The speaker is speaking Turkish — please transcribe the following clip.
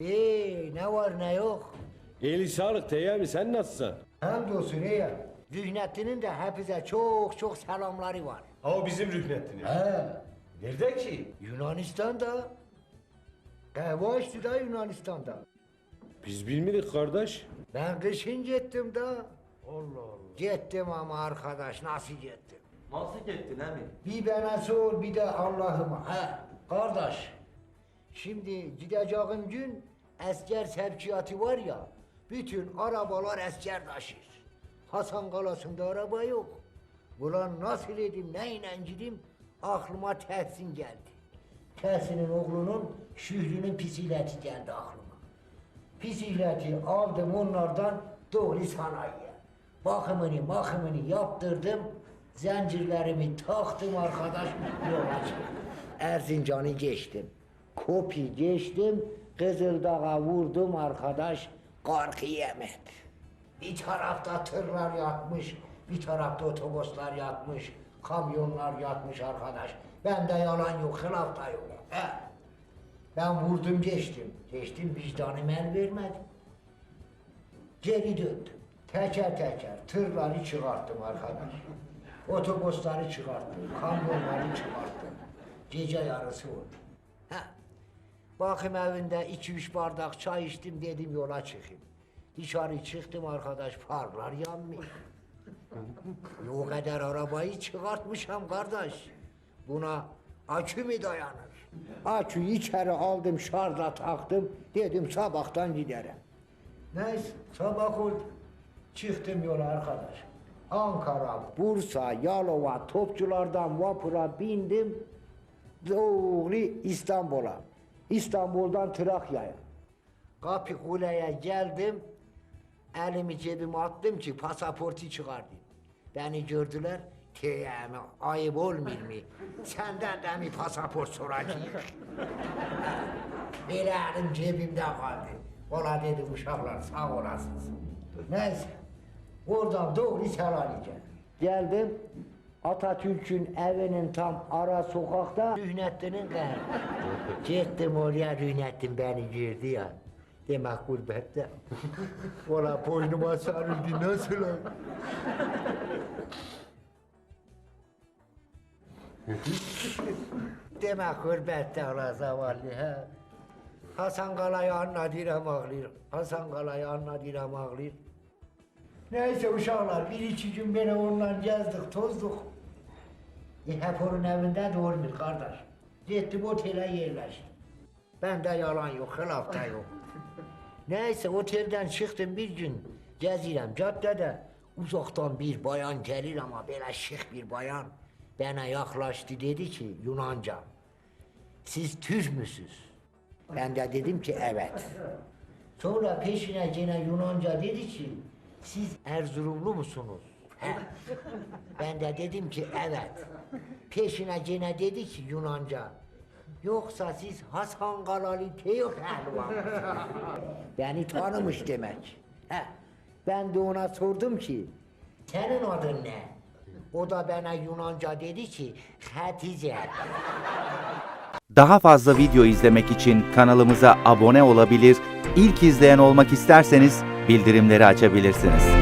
Ee, ne var ne yok. İyilik sağlık Teyyami sen nasılsın? Hamdolsun iyi. Zühnettin'in de hepinize çok çok selamları var. Ha o bizim rüknettin. He, Nerede ki? Yunanistan'da. Kahve açtı da Yunanistan'da. Biz bilmedik kardeş. Ben kışın gittim da. Allah Allah. Gittim ama arkadaş nasıl gittim? Nasıl gittin emin? Bir bana sor bir de Allah'ıma. He, kardeş. Şimdi gideceğim gün asker sevkiyatı var ya. Bütün arabalar asker taşır. Hasan Kalası'nda araba yok. Ulan nasıl edim neyle gideyim aklıma Tehsin geldi. Tehsin'in oğlunun Şükrü'nün pisiyleti geldi aklıma. Bisikleti aldım onlardan doğru sanayiye. Bakımını bakımını yaptırdım. Zincirlerimi taktım arkadaş. Erzincan'ı geçtim. Kopi geçtim. Kızıldağ'a vurdum arkadaş. Korku yemedi. Bir tarafta tırlar yatmış, bir tarafta otobüsler yatmış, kamyonlar yatmış arkadaş. Bende yalan yok, hılaf da yok. He. Ben vurdum geçtim. Geçtim vicdanım el vermedi. Geri döndüm. Teker teker tırları çıkarttım arkadaş. Otobüsleri çıkarttım. Kamyonları çıkarttım. Gece yarısı oldu. Ha. Bakım evinde iki üç bardak çay içtim dedim yola çıkayım. Dışarı çıktım arkadaş farlar yanmıyor. o kadar arabayı çıkartmışam kardeş. Buna akü mü dayanır? Aküyü içeri aldım şarja taktım. Dedim sabahtan giderim. Neyse sabah oldu. Çıktım yola arkadaş. Ankara, Bursa, Yalova, Topçulardan vapura bindim. Doğru İstanbul'a. İstanbul'dan Trakya'ya. Kapı kuleye geldim. Elimi cebime attım ki pasaportu çıkardım. Beni gördüler. Teyemi ayıp olmuyor mu? Senden de mi pasaport soracağım? Böyle elim cebimde kaldı. Ola dedim uşaklar sağ olasınız. Neyse. Oradan doğru Selanik'e. Geldim. Atatürk'ün evinin tam ara sokakta Rühnettin'in kahri. Gittim oraya Rühnettin beni gördü ya. Demek gurbette. Ola boynuma sarıldı nasıl o? Demek gurbette ola zavallı ha. Hasan Kala'yı anladıram ağlayır. Hasan Kala'yı anladıram ağlayır. Neyse uşaklar bir iki gün beni onunla gezdik tozduk. Hep onun evinde de olmuyor kardeş. Gittim otele yerleştim. Bende yalan yok, hılaf da yok. Neyse otelden çıktım bir gün gezirem caddede. Uzaktan bir bayan gelir ama böyle şık bir bayan. Bana yaklaştı dedi ki Yunanca. Siz Türk müsünüz? Ben de dedim ki evet. Sonra peşine gene Yunanca dedi ki siz Erzurumlu musunuz? He. Ben de dedim ki evet. Peşine gene dedi ki Yunanca. Yoksa siz Hasan Kalalı Teo Pehlivan mısınız?" Beni tanımış demek. He. Ben de ona sordum ki senin adın ne? O da bana Yunanca dedi ki Hatice. Daha fazla video izlemek için kanalımıza abone olabilir, ilk izleyen olmak isterseniz bildirimleri açabilirsiniz.